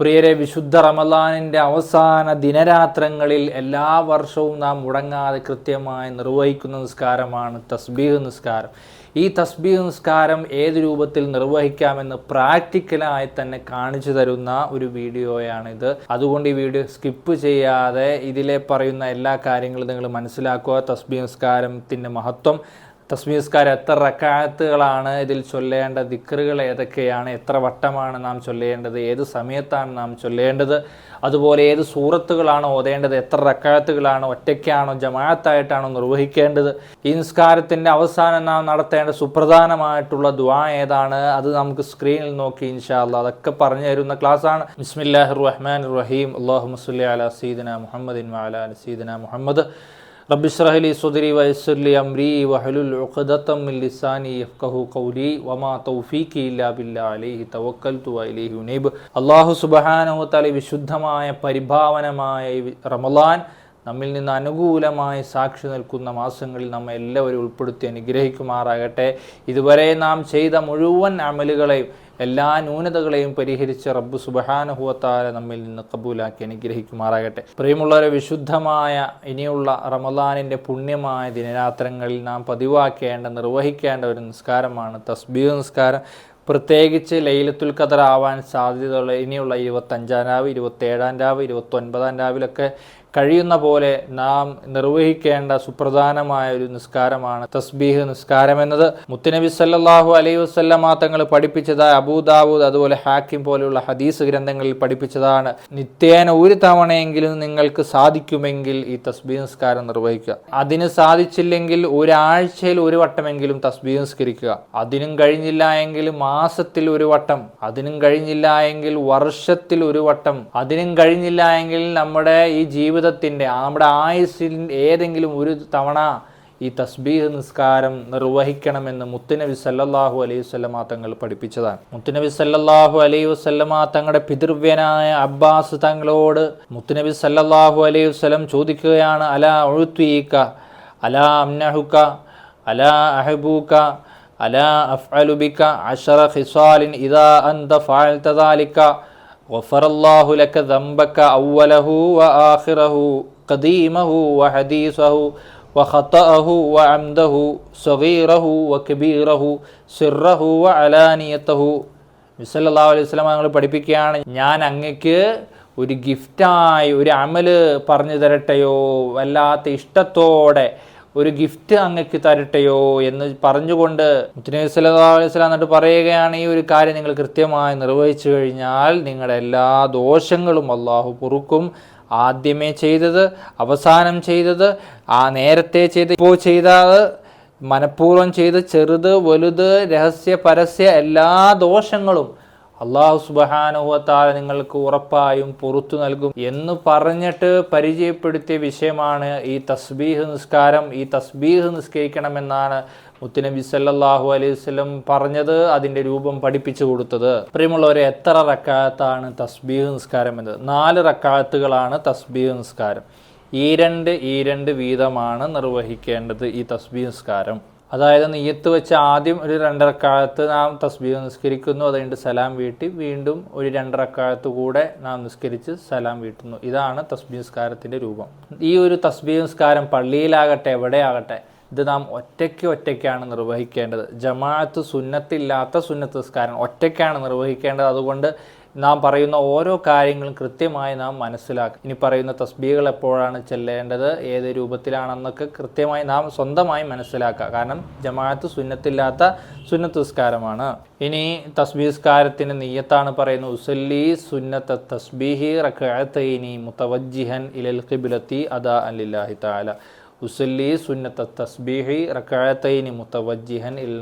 പ്രിയരെ വിശുദ്ധ റമദാനിന്റെ അവസാന ദിനരാത്രങ്ങളിൽ എല്ലാ വർഷവും നാം മുടങ്ങാതെ കൃത്യമായി നിർവഹിക്കുന്ന നിസ്കാരമാണ് തസ്ബീഹ് നിസ്കാരം. ഈ തസ്ബീഹ് നിസ്കാരം ഏത് രൂപത്തിൽ നിർവഹിക്കാമെന്ന് പ്രാക്ടിക്കലായി തന്നെ കാണിച്ചു തരുന്ന ഒരു വീഡിയോയാണിത്. അതുകൊണ്ട് ഈ വീഡിയോ സ്കിപ്പ് ചെയ്യാതെ ഇതിലെ പറയുന്ന എല്ലാ കാര്യങ്ങളും നിങ്ങൾ മനസ്സിലാക്കുക. തസ്ബീഹ് നിസ്കാരത്തിന്റെ മഹത്വം തസ്മീസ്കാരം എത്ര റക്കായത്തുകളാണ് ഇതിൽ ചൊല്ലേണ്ട ദിക്കറുകൾ ഏതൊക്കെയാണ് എത്ര വട്ടമാണ് നാം ചൊല്ലേണ്ടത് ഏത് സമയത്താണ് നാം ചൊല്ലേണ്ടത് അതുപോലെ ഏത് സൂറത്തുകളാണ് ഓതേണ്ടത് എത്ര റക്കായത്തുകളാണ് ഒറ്റയ്ക്കാണോ ജമാഅത്തായിട്ടാണോ നിർവഹിക്കേണ്ടത്. ഈ നിസ്കാരത്തിന്റെ അവസാനം നാം നടത്തേണ്ട സുപ്രധാനമായിട്ടുള്ള ദ്വാ ഏതാണ് അത് നമുക്ക് സ്ക്രീനിൽ നോക്കി ഇൻഷാല്ല അതൊക്കെ പറഞ്ഞു തരുന്ന ക്ലാസ്സാണ്. ബിസ്മില്ലാഹിർ റഹ്മാൻ റഹീം. അള്ളാഹു മുസ്ലി അല സീദന മുഹമ്മദിൻ വാല സീദന മുഹമ്മദ്. റബ്ബിഷ്റഹലി സുദരി വയസ്സുല്ലി അംരി വഹലുൽ ഉഖദത്തമ്മിൽ ലിസാനി യഫ്കഹു കൗലി വമാ തൗഫീഖി ഇല്ലാ ബില്ലാ അലൈഹി തവക്കൽതു അലൈഹി ഉനൈബ് അള്ളാഹു സുബഹാനഹു തലി വിശുദ്ധമായ പരിഭാവനമായ റമലാൻ നമ്മിൽ നിന്ന് അനുകൂലമായി സാക്ഷി നിൽക്കുന്ന മാസങ്ങളിൽ നമ്മെ എല്ലാവരും ഉൾപ്പെടുത്തി അനുഗ്രഹിക്കുമാറാകട്ടെ. ഇതുവരെ നാം ചെയ്ത മുഴുവൻ അമലുകളെയും എല്ലാ ന്യൂനതകളെയും പരിഹരിച്ച് റബ്ബ് സുബഹാനുഹുവത്താല നമ്മിൽ നിന്ന് കബൂലാക്കി അനുഗ്രഹിക്കുമാറാകട്ടെ. പ്രിയമുള്ളവരെ വിശുദ്ധമായ ഇനിയുള്ള റമദാനിന്റെ പുണ്യമായ ദിനരാത്രങ്ങളിൽ നാം പതിവാക്കേണ്ട നിർവഹിക്കേണ്ട ഒരു നിസ്കാരമാണ് തസ്ബീർ നിസ്കാരം. പ്രത്യേകിച്ച് ലൈലത്തുൽ ഖദർ ആവാൻ സാധ്യതയുള്ള ഇനിയുള്ള ഇരുപത്തഞ്ചാം രാവ് ഇരുപത്തേഴാം രാവ് ഇരുപത്തൊൻപതാം രാവിലൊക്കെ കഴിയുന്ന പോലെ നാം നിർവഹിക്കേണ്ട സുപ്രധാനമായ ഒരു നിസ്കാരമാണ് തസ്ബീഹ് നിസ്കാരം എന്നത്. മുത്തുനബി സല്ലാഹു അലൈഹി വസല്ലമ തങ്ങൾ പഠിപ്പിച്ചതായ അബൂദാവൂദ് അതുപോലെ ഹാക്കിം പോലെയുള്ള ഹദീസ് ഗ്രന്ഥങ്ങളിൽ പഠിപ്പിച്ചതാണ്. നിത്യേന ഒരു തവണയെങ്കിലും നിങ്ങൾക്ക് സാധിക്കുമെങ്കിൽ ഈ തസ്ബീഹ് നിസ്കാരം നിർവഹിക്കുക. അതിന് സാധിച്ചില്ലെങ്കിൽ ഒരാഴ്ചയിൽ ഒരു വട്ടമെങ്കിലും തസ്ബീഹ് നിസ്കരിക്കുക. അതിനും കഴിഞ്ഞില്ല എങ്കിൽ മാസത്തിൽ ഒരു വട്ടം. അതിനും കഴിഞ്ഞില്ല എങ്കിൽ വർഷത്തിൽ ഒരു വട്ടം. അതിനും കഴിഞ്ഞില്ല എങ്കിൽ നമ്മുടെ ഈ ജീവിതത്തിന്റെ നമ്മുടെ ആയുസ്സിൽ ഏതെങ്കിലും ഒരു തവണ ഈ തസ്ബീഹ് നിസ്കാരം നിർവഹിക്കണമെന്ന് മുത്തുനബി സല്ലല്ലാഹു അലൈഹി വസല്ലമ തങ്ങൾ പഠിപ്പിച്ചതാണ്. മുത്തുനബി സല്ലല്ലാഹു അലൈഹി വസല്ലമ തങ്ങളുടെ പിതൃവ്യനായ അബ്ബാസ് തങ്ങളോട് മുത്തുനബി സല്ലല്ലാഹു അലൈഹി വസല്ലം ചോദിക്കുകയാണ് അലാ ഉഴുത്വീക്ക അലാ അംനഹുക്ക അലാ അഹബൂക്ക അലാ അഫ്അലു ബിക അശറ ഖിസാലിൻ ഇദാ അന്ത ഫഅൽത ദാലിക غفر الله لك ذنبك أوله وآخره قديمه وحديثه وخطأه وعمده صغيره وكبيره سره وعلانيته മിസല്ലാ അലൈഹി സ്വലാം ഞങ്ങൾ പഠിപ്പിക്കുകയാണ് ഞാൻ അങ്ങക്ക് ഒരു ഗിഫ്റ്റായി ഒരു അമല് പറഞ്ഞു തരട്ടെയോ വല്ലാത്ത ഇഷ്ടത്തോടെ ഒരു ഗിഫ്റ്റ് അങ്ങക്ക് തരട്ടെയോ എന്ന് പറഞ്ഞുകൊണ്ട് എന്നിട്ട് പറയുകയാണ് ഈ ഒരു കാര്യം നിങ്ങൾ കൃത്യമായി നിർവഹിച്ചു കഴിഞ്ഞാൽ നിങ്ങളുടെ എല്ലാ ദോഷങ്ങളും അള്ളാഹു പൊറുക്കും. ആദ്യമേ ചെയ്തത് അവസാനം ചെയ്തത് ആ നേരത്തെ ചെയ്ത് ഇപ്പോൾ ചെയ്തത് മനഃപൂർവം ചെയ്ത് ചെറുത് വലുത് രഹസ്യ പരസ്യ എല്ലാ ദോഷങ്ങളും അള്ളാഹു സുബഹാനുഹത്താൽ നിങ്ങൾക്ക് ഉറപ്പായും പുറത്തു നൽകും എന്ന് പറഞ്ഞിട്ട് പരിചയപ്പെടുത്തിയ വിഷയമാണ് ഈ തസ്ബീഹ് നിസ്കാരം. ഈ തസ്ബീഹ് നിസ്കരിക്കണമെന്നാണ് മുത്തുനബി സല്ലാഹു അലൈഹി വസല്ലം പറഞ്ഞത് അതിന്റെ രൂപം പഠിപ്പിച്ചു കൊടുത്തത്. പ്രിയമുള്ളവരെ എത്ര റക്കാത്താണ് തസ്ബീഹ് നിസ്കാരം എന്നത്? നാല് റക്കാത്തുകളാണ് തസ്ബീഹ് നിസ്കാരം. ഈ രണ്ട് ഈ രണ്ട് വീതമാണ് നിർവഹിക്കേണ്ടത് ഈ തസ്ബീഹ് നിസ്കാരം. അതായത് നെയ്യത്ത് വെച്ച് ആദ്യം ഒരു രണ്ടരക്കാലത്ത് നാം തസ്ബീഹ് നിസ്കരിക്കുന്നു അത് കഴിഞ്ഞിട്ട് സലാം വീട്ടി വീണ്ടും ഒരു രണ്ടരക്കാലത്ത് കൂടെ നാം നിസ്കരിച്ച് സലാം വീട്ടുന്നു. ഇതാണ് തസ്ബീഹ് നിസ്കാരത്തിന്റെ രൂപം. ഈ ഒരു തസ്ബീഹ് നിസ്കാരം പള്ളിയിലാകട്ടെ എവിടെയാകട്ടെ ഇത് നാം ഒറ്റയ്ക്ക് ഒറ്റയ്ക്കാണ് നിർവഹിക്കേണ്ടത്. ജമാഅത്ത് സുന്നത്തില്ലാത്ത സുന്നത്ത് നിസ്കാരം ഒറ്റയ്ക്കാണ് നിർവഹിക്കേണ്ടത്. അതുകൊണ്ട് നാം പറയുന്ന ഓരോ കാര്യങ്ങളും കൃത്യമായി നാം മനസ്സിലാക്കുക ഇനി പറയുന്ന തസ്ബീകൾ എപ്പോഴാണ് ചെല്ലേണ്ടത് ഏത് രൂപത്തിലാണെന്നൊക്കെ കൃത്യമായി നാം സ്വന്തമായി മനസ്സിലാക്കുക. കാരണം ജമാഅത്ത് സുന്നത്തില്ലാത്ത സുന്നത്ത് നിസ്കാരമാണ് ഇനി തസ്ബീസ്കാരത്തിന് നീയത്താണ് പറയുന്നത് ഉസല്ലി സുന്നത്ത തസ്ബീഹി റക്കഅത്തൈനി മുത്തവജ്ജിഹൻ ഇലൽ ഖിബ്ലത്തി അദാ അലില്ലാഹി തആല. ഉസല്ലി സുന്നത്ത തസ്ബീഹി റക്കായത്തൈനി മുത്തവജിഹൻ ഇൽ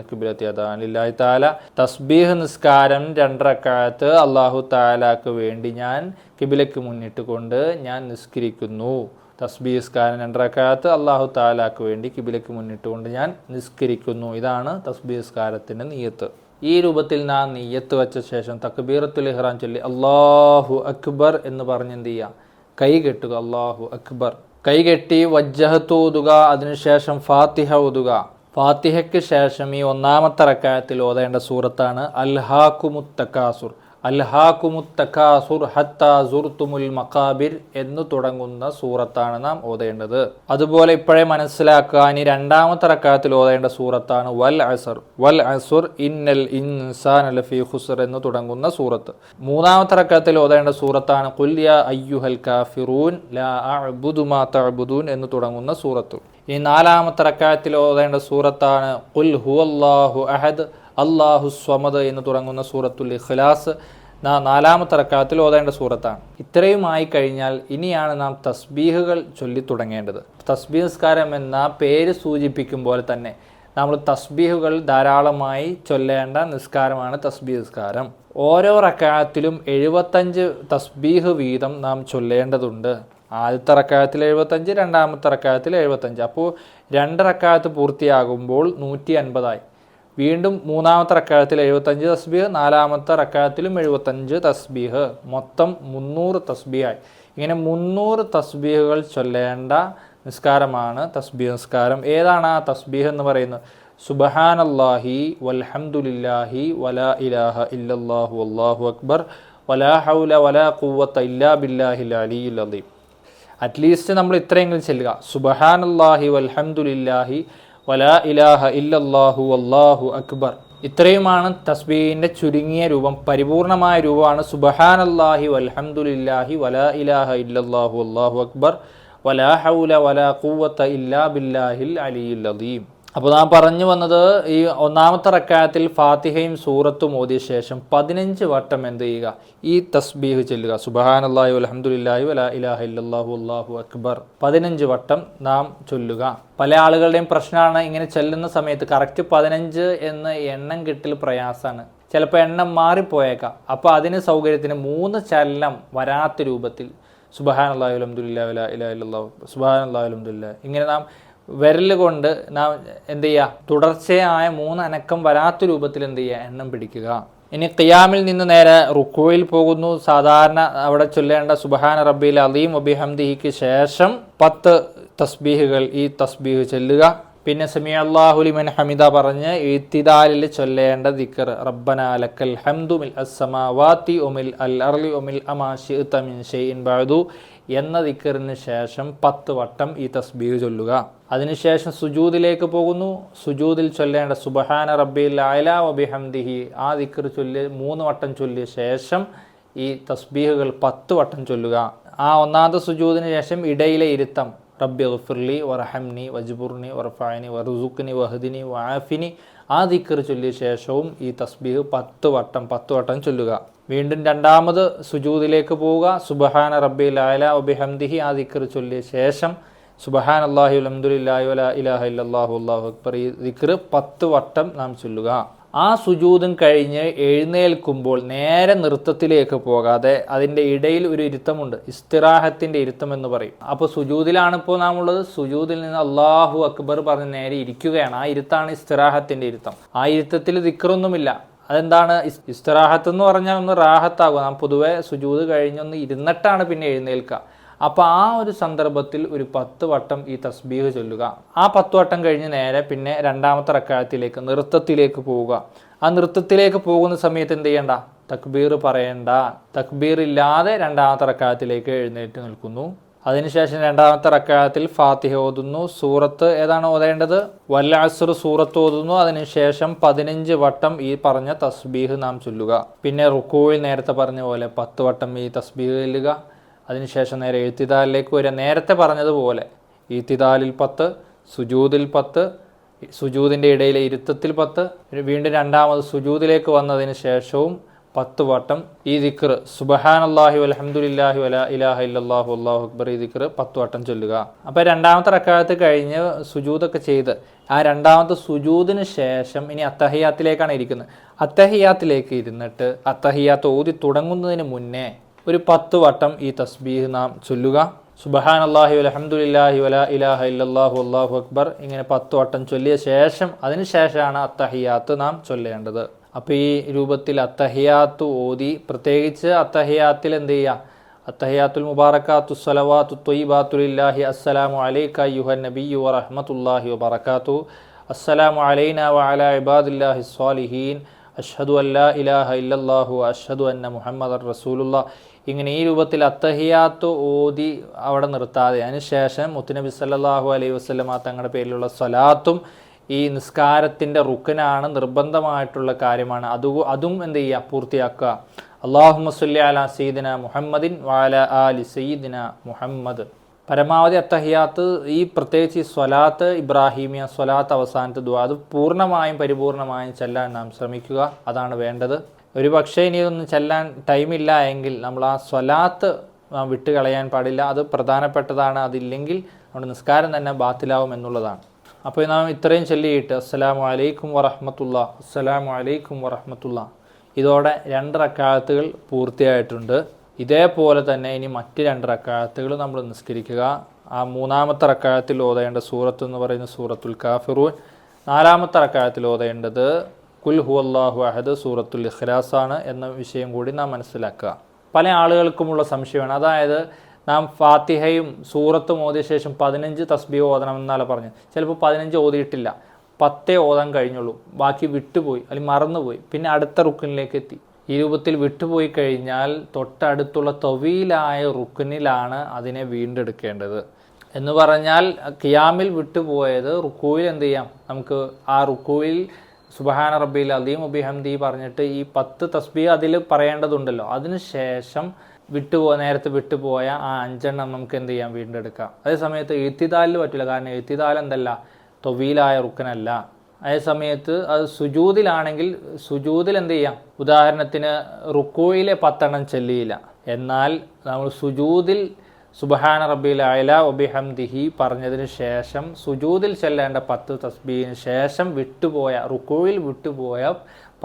താല തസ്ബീഹ് നിസ്കാരം രണ്ടറക്കായത്ത് അള്ളാഹു താലാക്ക് വേണ്ടി ഞാൻ കിബിലയ്ക്ക് മുന്നിട്ട് കൊണ്ട് ഞാൻ നിസ്കരിക്കുന്നു. തസ്ബീഹ് നിസ്കാരം രണ്ടറക്കായത്ത് അള്ളാഹു താലാക്ക് വേണ്ടി കിബിലയ്ക്ക് മുന്നിട്ട് കൊണ്ട് ഞാൻ നിസ്കരിക്കുന്നു. ഇതാണ് തസ്ബീഹ് നിസ്കാരത്തിന്റെ നീയത്ത്. ഈ രൂപത്തിൽ നാം നീയത്ത് വെച്ച ശേഷം തക്ബീറത്തുൽ ഇഹ്റാം ചൊല്ലി അള്ളാഹു അക്ബർ എന്ന് പറഞ്ഞെന്ത് ചെയ്യുക? കൈ കെട്ടുക. അള്ളാഹു അക്ബർ. കൈകെട്ടി വജ്ജഹത്ത് ഓതുക അതിനുശേഷം ഫാത്തിഹ ഓതുക. ഫാത്തിഹയ്ക്ക് ശേഷം ഈ ഒന്നാമത്തെ റക്കായത്തിൽ ഓതേണ്ട സൂറത്താണ് അൽഹാക്കുമുത്തക്കാസുർ അൽഹാക്കുമുത്തക്കാസുർ ഹത്ത സുർത്തുമുൽ മക്കാബിർ എന്ന് തുടങ്ങുന്ന സൂറത്താണ് നാം ഓതേണ്ടത്. അതുപോലെ ഇപ്പോഴേ മനസ്സിലാക്കാൻ ഈ രണ്ടാമത്തെ റക്കാത്തിൽ ഓതേണ്ട സൂറത്താണ് വൽ അസർ. വൽ അസുർ ഇന്നൽ ഇൻസാൻ അലഫി ഹുസർ എന്ന് തുടങ്ങുന്ന സൂറത്ത്. മൂന്നാമത്തെ റക്കാത്തിൽ ഓതേണ്ട സൂറത്താണ് കുല്യ അയ്യുഹൽ കാഫിറൂൻ ലാ അഅബുദു മാ തഅ്ബുദൂൻ എന്ന് തുടങ്ങുന്ന സൂറത്ത്. ഈ നാലാമത്തെ റക്കാത്തിൽ ഓതേണ്ട സൂറത്താണ് കുൽ ഹുവല്ലാഹു അഹദ്. അള്ളാഹു സ്വമദ് എന്ന് തുടങ്ങുന്ന സൂറത്തുൽ ഇഖ്ലാസ് നാലാമത്തെ റക്കാത്തിൽ ഓതേണ്ട സൂറത്താണ്. ഇത്രയുമായി കഴിഞ്ഞാൽ ഇനിയാണ് നാം തസ്ബീഹുകൾ ചൊല്ലി തുടങ്ങേണ്ടത്. തസ്ബീഹ്സ്കാരം എന്ന പേര് സൂചിപ്പിക്കും പോലെ തന്നെ നമ്മൾ തസ്ബീഹുകൾ ധാരാളമായി ചൊല്ലേണ്ട നിസ്കാരമാണ് തസ്ബീഹ്സ്കാരം ഓരോ റക്കാത്തിലും എഴുപത്തഞ്ച് തസ്ബീഹ് വീതം നാം ചൊല്ലേണ്ടതുണ്ട്. ആദ്യത്തെ റക്കായത്തിൽ എഴുപത്തഞ്ച് രണ്ടാമത്തെ റക്കായത്തിൽ എഴുപത്തഞ്ച്. അപ്പോൾ രണ്ട് റക്കായത്ത് പൂർത്തിയാകുമ്പോൾ നൂറ്റി അൻപതായി. വീണ്ടും മൂന്നാമത്തെ റക്കാലത്തിൽ എഴുപത്തഞ്ച് തസ്ബീഹ് നാലാമത്തെ റക്കാലത്തിലും എഴുപത്തഞ്ച് തസ്ബീഹ്. മൊത്തം മുന്നൂറ് തസ്ബിയായി ഇങ്ങനെ മുന്നൂറ് തസ്ബീഹുകൾ ചൊല്ലേണ്ട നിസ്കാരമാണ് തസ്ബീഹ് നിസ്കാരം. ഏതാണ് ആ തസ്ബീഹ് എന്ന് പറയുന്നത്? സുബഹാനല്ലാഹി വൽഹംദുലില്ലാഹി വലാ ഇലാഹ ഇല്ലല്ലാഹു അല്ലാഹു അക്ബർ വലാ ഹൗല വലാ കുവത്ത ഇല്ലാ ബില്ലാഹിൽ അലിയിൽ അലീം അറ്റ്ലീസ്റ്റ് നമ്മൾ ഇത്രയെങ്കിലും ചെല്ലുക. സുബഹാനല്ലാഹി വൽഹംദുലില്ലാഹി വലാ ഇലാഹ ഇല്ലല്ലാഹു അല്ലാഹു അക്ബർ. ഇത്രയുമാണ് തസ്ബീഹിന്റെ ചുരുങ്ങിയ രൂപം പരിപൂർണമായ രൂപമാണ് സുബഹാനല്ലാഹി വൽഹംദുലില്ലാഹി വലാ ഇലാഹ ഇല്ലല്ലാഹു അല്ലാഹു അക്ബർ. വലാ ഹൗല വലാ കൂവത്ത ഇല്ലാ ബില്ലാഹിൽ അലിയിൽ അലീം അപ്പോൾ നാം പറഞ്ഞു വന്നത് ഈ ഒന്നാമത്തെ റക്കായത്തിൽ ഫാത്തിഹയും സൂറത്തും ഓതിയ ശേഷം പതിനഞ്ച് വട്ടം എന്ത് ചെയ്യുക? ഈ തസ്ബീഹ് ചെല്ലുക. സുബഹാനല്ലാഹി അലഹമുല്ലാഹു വലാ ഇലാഹ ഇല്ലല്ലാഹു അല്ലാഹു അക്ബർ. പതിനഞ്ച് വട്ടം നാം ചൊല്ലുക. പല ആളുകളുടെയും പ്രശ്നമാണ് ഇങ്ങനെ ചെല്ലുന്ന സമയത്ത് കറക്റ്റ് പതിനഞ്ച് എന്ന് എണ്ണം കിട്ടൽ പ്രയാസമാണ്. ചിലപ്പോൾ എണ്ണം മാറിപ്പോയേക്കാം. അപ്പോൾ അതിന് സൗകര്യത്തിന് മൂന്ന് ചലനം വരാത്ത രൂപത്തിൽ സുബഹാൻ അള്ളാഹു അലഹമുല്ലാ ഇലാഹ ഇല്ലല്ലാഹു സുബഹാൻ അള്ളാഹു അലഹമുല്ലാ ഇങ്ങനെ നാം വിരൽ കൊണ്ട് നാം എന്ത് ചെയ്യുക തുടർച്ചയായ മൂന്ന് അനക്കം വരാത്ത രൂപത്തിൽ എന്ത് ചെയ്യുക എണ്ണം പിടിക്കുക. ഇനി ഖിയാമിൽ നിന്ന് നേരെ റുക്കോയിൽ പോകുന്നു. സാധാരണ അവിടെ ചൊല്ലേണ്ട സുബഹാന റബ്ബിൽ അലീം അബിഹംദിഹിക്ക് ശേഷം പത്ത് തസ്ബീഹുകൾ ഈ തസ്ബീഹ് ചൊല്ലുക. പിന്നെ സമി അള്ളാഹുലിമൻ ഹമിദ പറഞ്ഞ് ഇത്തിദാലിൽ ചൊല്ലേണ്ട ദിക്കർ. റബ്ബന അലക്കൽ ഹംദു മിൽ അസ്സമാവാത്തി ഒമിൽ അൽ അർലി ഒമിൽ അമാഷി തമിൻ ഷെയ്ൻ ബാദു എന്ന ദിക്കറിന് ശേഷം പത്ത് വട്ടം ഈ തസ്ബീഹ് ചൊല്ലുക. അതിനുശേഷം സുജൂദിലേക്ക് പോകുന്നു. സുജൂദിൽ ചൊല്ലേണ്ട സുബഹാന റബ്ബിൽ അല വബിഹംദിഹി ആ ദിക്കർ ചൊല്ലി മൂന്ന് വട്ടം ചൊല്ലിയ ശേഷം ഈ തസ്ബീഹുകൾ പത്ത് വട്ടം ചൊല്ലുക. ആ ഒന്നാമത്തെ സുജൂദിന് ശേഷം ഇടയിലെ ഇരുത്തം. റബ്ബി ഗഫിർലി വറഹംനി വജ്ബുർനി വർഫാനി വറുസുഖ്നി വഹദിനി വാഫിനി ആ ദിക്കർ ചൊല്ലിയ ശേഷവും ഈ തസ്ബീഹ് പത്ത് വട്ടം പത്ത് വട്ടം ചൊല്ലുക. വീണ്ടും രണ്ടാമത് സുജൂദിലേക്ക് പോവുക. സുബഹാന റബ്ബി ലാല ഒബിഹംദിഹി ആ ദിക്കർ ചൊല്ലിയ ശേഷം സുബഹാൻ അള്ളാഹി അലഹമുല്ലാഹി ഇലാഹ ഇല്ലാഹു അള്ളാഹു അക്ബർ ഈ ദിക്കർ പത്ത് വട്ടം നാം ചൊല്ലുക. ആ സുജൂതും കഴിഞ്ഞ് എഴുന്നേൽക്കുമ്പോൾ നേരെ നൃത്തത്തിലേക്ക് പോകാതെ അതിന്റെ ഇടയിൽ ഒരു ഇരുത്തമുണ്ട്. ഇസ്തിറാഹത്തിന്റെ ഇരുത്തം എന്ന് പറയും. അപ്പോൾ സുജൂതിലാണ് ഇപ്പോൾ നാം ഉള്ളത് സുജൂതിൽ നിന്ന് അള്ളാഹു അക്ബർ പറഞ്ഞ് നേരെ ഇരിക്കുകയാണ്. ആ ഇരുത്താണ് ഇസ്തിറാഹത്തിന്റെ ഇരുത്തം. ആ ഇരുത്തത്തിൽ ദിക്കറൊന്നുമില്ല അതെന്താണ്? ഇസ്തിറാഹത്ത് എന്ന് പറഞ്ഞാൽ ഒന്ന് റാഹത്താകും. നാം പൊതുവെ സുജൂത് കഴിഞ്ഞൊന്ന് ഇരുന്നിട്ടാണ് പിന്നെ എഴുന്നേൽക്കുക. അപ്പോൾ ആ ഒരു സന്ദർഭത്തിൽ ഒരു പത്ത് വട്ടം ഈ തസ്ബീഹ് ചൊല്ലുക. ആ പത്ത് വട്ടം കഴിഞ്ഞ് നേരെ പിന്നെ രണ്ടാമത്തെ റക്കായത്തിലേക്ക് നൃത്തത്തിലേക്ക് പോവുക. ആ നൃത്തത്തിലേക്ക് പോകുന്ന സമയത്ത് എന്ത് ചെയ്യണ്ട? തക്ബീർ പറയണ്ട. തക്ബീർ ഇല്ലാതെ രണ്ടാമത്തെ റക്കായത്തിലേക്ക് എഴുന്നേറ്റ് നിൽക്കുന്നു. അതിനുശേഷം രണ്ടാമത്തെ റക്കായത്തിൽ ഫാത്തിഹ ഓതുന്നു. സൂറത്ത് ഏതാണ് ഓതേണ്ടത്? വല്ലാസുർ സൂറത്ത് ഓതുന്നു. അതിനുശേഷം പതിനഞ്ച് വട്ടം ഈ പറഞ്ഞ തസ്ബീഹ് നാം ചൊല്ലുക. പിന്നെ റുക്കോയിൽ നേരത്തെ പറഞ്ഞ പോലെ പത്ത് വട്ടം ഈ തസ്ബീഹ് ചൊല്ലുക. അതിനുശേഷം നേരെ എഴുത്തിദാലിലേക്ക് വരിക. നേരത്തെ പറഞ്ഞതുപോലെ ഈത്തിദാലിൽ പത്ത് സുജൂതിൽ പത്ത് സുജൂതിന്റെ ഇടയിലെ ഇരുത്തത്തിൽ പത്ത് വീണ്ടും രണ്ടാമത് സുജൂതിലേക്ക് വന്നതിന് ശേഷവും പത്ത് വട്ടം ഈ ദിക്ർ സുബഹാൻ അള്ളാഹി അലഹമുല്ലാഹി വല ഇലാഹ ഇല്ലാഹു അള്ളാഹു അക്ബർ ഈ ദിക്ർ പത്ത് വട്ടം ചൊല്ലുക. അപ്പോൾ രണ്ടാമത്തെ റക്കാലത്ത് കഴിഞ്ഞ് സുജൂദൊക്കെ ചെയ്ത് ആ രണ്ടാമത്തെ സുജൂദിന് ശേഷം ഇനി അത്തഹിയാത്തിലേക്കാണ് ഇരിക്കുന്നത്. അത്തഹിയാത്തിലേക്ക് ഇരുന്നിട്ട് അത്തഹിയാത്ത് ഓതി തുടങ്ങുന്നതിന് മുന്നേ ഒരു പത്ത് വട്ടം ഈ തസ്ബീഹ് നാം ചൊല്ലുക. സുബഹാൻ അള്ളാഹി അലഹമുല്ലാഹി വല ഇലാഹ ഇല്ലാഹു അള്ളാഹു അക്ബർ. ഇങ്ങനെ പത്ത് വട്ടം ചൊല്ലിയ ശേഷം അതിന് ശേഷമാണ് അത്തഹിയാത്ത് നാം ചൊല്ലേണ്ടത്. അപ്പോൾ ഈ രൂപത്തിൽ അത്തഹിയാത്ത് ഓതി പ്രത്യേകിച്ച് അത്തഹിയാത്തിൽ എന്ത് ചെയ്യുക അത്തഹിയാത്തുൽ മുബാറക്കാത്തു സലവാത്തു തൊയ്ബാത്തുലില്ലാഹി അസ്സലാമു അലൈക്ക യുഹൻ നബിയു വറഹമത്തുല്ലാഹി വബറകാത്തു. അസ്സലാമു അലൈന വഅല ഇബാദില്ലാഹി സ്വാലിഹീൻ അഷ്ഹദു അല്ലാ ഇലാഹ ഇല്ലല്ലാഹു അഷ്ഹദു അന്ന മുഹമ്മദ് റസൂലുള്ള ഇങ്ങനെ ഈ രൂപത്തിൽ അത്തഹിയാത്ത് ഓതി അവിടെ നിർത്താതെ. അതിനുശേഷം മുത്തുനബി സല്ലാഹു അലൈഹി വസല്ലമ തങ്ങളുടെ പേരിലുള്ള സ്വലാത്തും ഈ നിസ്കാരത്തിന്റെ റുക്കനാണ് നിർബന്ധമായിട്ടുള്ള കാര്യമാണ്. അത് അതും എന്ത് ചെയ്യുക? പൂർത്തിയാക്കുക. അള്ളാഹു മസുല്ല അല സയ്യിദിന മുഹമ്മദിൻ വാല അലി സയ്യിദിന മുഹമ്മദ്. പരമാവധി അത്തഹിയാത്ത് ഈ പ്രത്യേകിച്ച് ഈ സ്വലാത്ത് ഇബ്രാഹീമിയ സ്വലാത്ത് അവസാനത്തെ ദുആ അത് പൂർണമായും പരിപൂർണമായും ചെല്ലാൻ നാം ശ്രമിക്കുക. അതാണ് വേണ്ടത്. ഒരു പക്ഷേ ഇനി ചെല്ലാൻ ടൈമില്ല എങ്കിൽ നമ്മൾ ആ സ്വലാത്ത് വിട്ട് കളയാൻ പാടില്ല. അത് പ്രധാനപ്പെട്ടതാണ്. അതില്ലെങ്കിൽ നമ്മുടെ നിസ്കാരം തന്നെ ബാത്തിലാവും എന്നുള്ളതാണ്. അപ്പോൾ നാം ഇത്രയും ചൊല്ലിയിട്ട് അസ്സലാമു അലൈക്കും വറഹമത്തുള്ള അസ്സലാമു അലൈക്കും വറഹമത്തുള്ള. ഇതോടെ രണ്ട് റക്കാലത്തുകൾ പൂർത്തിയായിട്ടുണ്ട്. ഇതേപോലെ തന്നെ ഇനി മറ്റ് രണ്ട് റക്കാലത്തുകൾ നമ്മൾ നിസ്കരിക്കുക. ആ മൂന്നാമത്തെ റക്കാലത്തിൽ ഓതേണ്ട സൂറത്ത് എന്ന് പറയുന്ന സൂറത്തുൽ കാഫിറൂൻ. നാലാമത്തെ റക്കാലത്തിൽ ഓതേണ്ടത് കുൽ ഹു അഹദ് സൂറത്തുൽ ഇഖ്ലാസ് ആണ് എന്ന വിഷയം കൂടി നാം മനസ്സിലാക്കുക. പല ആളുകൾക്കുമുള്ള സംശയമാണ്. അതായത് നാം ഫാത്തിഹയും സൂറത്തും ഓതിയ ശേഷം പതിനഞ്ച് തസ്ബീഹ് ഓതണം പറഞ്ഞത്. പറഞ്ഞു ചിലപ്പോൾ പതിനഞ്ച് ഓതിയിട്ടില്ല. പത്തേ ഓതാൻ കഴിഞ്ഞുള്ളൂ. ബാക്കി വിട്ടുപോയി. അല്ലെങ്കിൽ മറന്നുപോയി. പിന്നെ അടുത്ത റുക്കിനിലേക്ക് എത്തി. ഈ രൂപത്തിൽ വിട്ടുപോയി കഴിഞ്ഞാൽ തൊട്ടടുത്തുള്ള തൊവിയിലായ റുക്കിനിലാണ് അതിനെ വീണ്ടെടുക്കേണ്ടത്. എന്ന് പറഞ്ഞാൽ ഖിയാമിൽ വിട്ടുപോയത് റുക്കുവിൽ എന്ത് ചെയ്യാം? നമുക്ക് ആ റുക്കുവിൽ സുബഹാന റബ്ബിൽ അലീം ഉബിഹംദി പറഞ്ഞിട്ട് ഈ പത്ത് തസ്ബി അതിൽ പറയേണ്ടതുണ്ടല്ലോ. അതിനുശേഷം വിട്ടുപോ നേരത്തെ വിട്ടുപോയ ആ അഞ്ചെണ്ണം നമുക്ക് എന്ത് ചെയ്യാം? വീണ്ടെടുക്കാം അതേ സമയത്ത് എഴുത്തിദാലിൽ പറ്റില്ല കാരണം എത്തിതാൽ എന്തല്ല? തൊവീലായ റുക്കനല്ല. അതേ സമയത്ത് അത് സുജൂതിലാണെങ്കിൽ സുജൂതിൽ എന്ത് ചെയ്യാം? ഉദാഹരണത്തിന് റുക്കോയിലെ പത്തെണ്ണം ചെല്ലിയില്ല. എന്നാൽ നമ്മൾ സുജൂതിൽ സുബഹാന റബ്ബിൽ അയല ഒബിഹംദിഹി പറഞ്ഞതിന് ശേഷം സുജൂദിൽ ചെല്ലേണ്ട പത്ത് തസ്ബീഹിന് ശേഷം വിട്ടുപോയ റുക്കോയിൽ വിട്ടുപോയ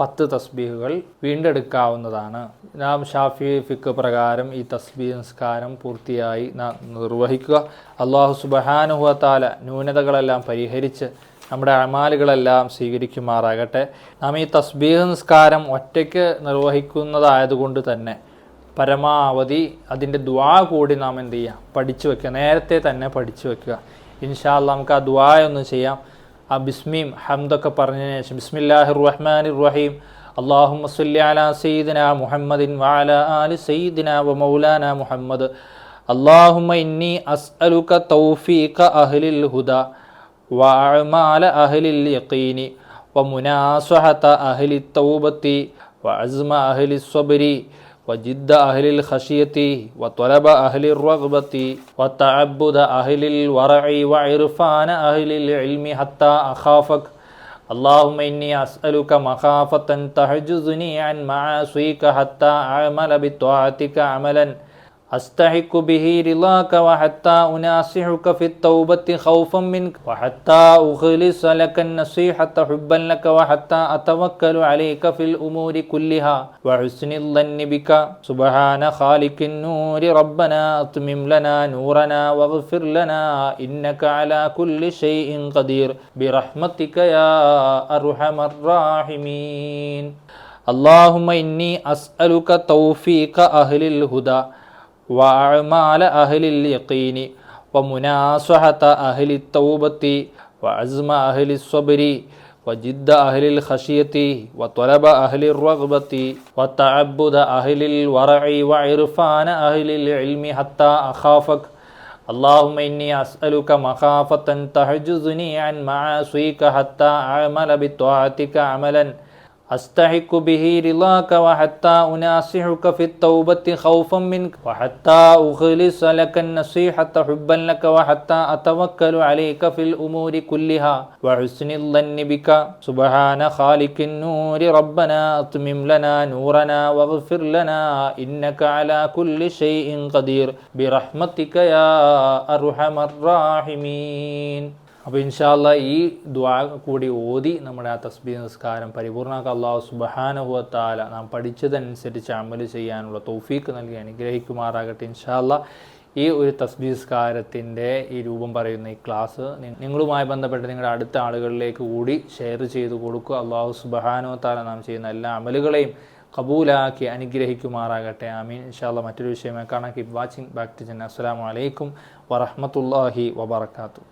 പത്ത് തസ്ബീഹുകൾ വീണ്ടെടുക്കാവുന്നതാണ്. നാം ഷാഫി ഫിക്ക് പ്രകാരം ഈ തസ്ബീ നിസ്കാരം പൂർത്തിയായി നാം നിർവഹിക്കുക. അള്ളാഹു സുബഹാനുഹത്താല ന്യൂനതകളെല്ലാം പരിഹരിച്ച് നമ്മുടെ അമാലുകളെല്ലാം സ്വീകരിക്കുമാറാകട്ടെ. നാം ഈ തസ്ബീഹ് നിസ്കാരം ഒറ്റയ്ക്ക് നിർവഹിക്കുന്നതായതുകൊണ്ട് തന്നെ പരമാവധി അതിന്റെ ദ്വാ കൂടി നാം എന്ത് ചെയ്യുക പഠിച്ചു വെക്കുക. നേരത്തെ തന്നെ പഠിച്ചു വെക്കുക. ഇൻഷാല്ല നമുക്ക് ആ ദ്വാ ഒന്ന് ചെയ്യാം. ആ ബിസ്മീം ഹംദൊക്കെ പറഞ്ഞതിന് ശേഷം ബിസ്മില്ലാഹിർ റഹ്മാൻ റഹീം അള്ളാഹു മസുല്ല അല സയ്യിദിന മുഹമ്മദിൻ വാല ആലി സയ്യിദിന വ മൗലാന മുഹമ്മദ്. അള്ളാഹുമ ഇന്നി അസ്അലുക തൗഫീഖ അഹ്ലിൽ ഹുദ വഅമാല അഹ്ലിൽ യഖീനി വമുനാസഹത അഹ്ലി തൗബത്തി അസ്മ അഹ്ലി സ്വബരി وجد أهل الخشية وطلب أهل الرغبة وتعبد أهل الورع وعرفان أهل العلم حتى أخافك. اللهم إني أسألك مخافة تحجزني عن معاصيك حتى أعمل بطاعتك عملا. أستحق به رضاك وحتى أناصحك في التوبة خوفا منك وحتى أخلص لك النصيحة حبا لك وحتى أتوكل عليك في الأمور كلها وحسن الظن بك. سبحان خالق النور ربنا أتمم لنا نورنا واغفر لنا إنك على كل شيء قدير. برحمتك يا أرحم الراحمين. اللهم إني أسألك توفيق أهل الهدى. وأعمال أهل اليقين ومناصحة أهل التوبة وعزم أهل الصبر وجد أهل الخشية وطلب أهل الرغبة وتعبد أهل الورع وعرفان أهل العلم حتى أخافك. اللهم إني أسألك مخافة تحجزني عن معاصيك حتى أعمل بطاعتك عملا. أستحق به رضاك وحتى أناصحك في التوبة خوفا منك وحتى أخلص لك النصيحة حبا لك وحتى أتوكل عليك في الأمور كلها وحسن الظن بك. سبحان خالق النور ربنا أتمم لنا نورنا واغفر لنا إنك على كل شيء قدير. برحمتك يا أرحم الراحمين. അപ്പോൾ ഇൻഷാല്ല ഈ ദ്വാ കൂടി ഓതി നമ്മുടെ ആ തസ്ബീ നിസ്കാരം പരിപൂർണാക്ക അള്ളാഹു സുബഹാനുഭവത്താല നാം പഠിച്ചതനുസരിച്ച് അമൽ ചെയ്യാനുള്ള തോഫീക്ക് നൽകി അനുഗ്രഹിക്കുമാറാകട്ടെ ഇൻഷാല്ല ഈ ഒരു തസ്ബീ നിസ്കാരത്തിന്റെ ഈ രൂപം പറയുന്ന ഈ ക്ലാസ് നിങ്ങളുമായി ബന്ധപ്പെട്ട് നിങ്ങളുടെ അടുത്ത ആളുകളിലേക്ക് കൂടി ഷെയർ ചെയ്ത് കൊടുക്കുക. അള്ളാഹു സുബഹാനുഭവത്താല നാം ചെയ്യുന്ന എല്ലാ അമലുകളെയും കബൂലാക്കി അനുഗ്രഹിക്കുമാറാകട്ടെ. ആമീൻ. ഇൻഷാല്ല മറ്റൊരു വിഷയമായി കാണാം. വാച്ചിങ് ബാക്ക് ടു ജന്ന അസ്സാം വലൈക്കും വറഹമത്തല്ലാഹി വബർക്കാത്തു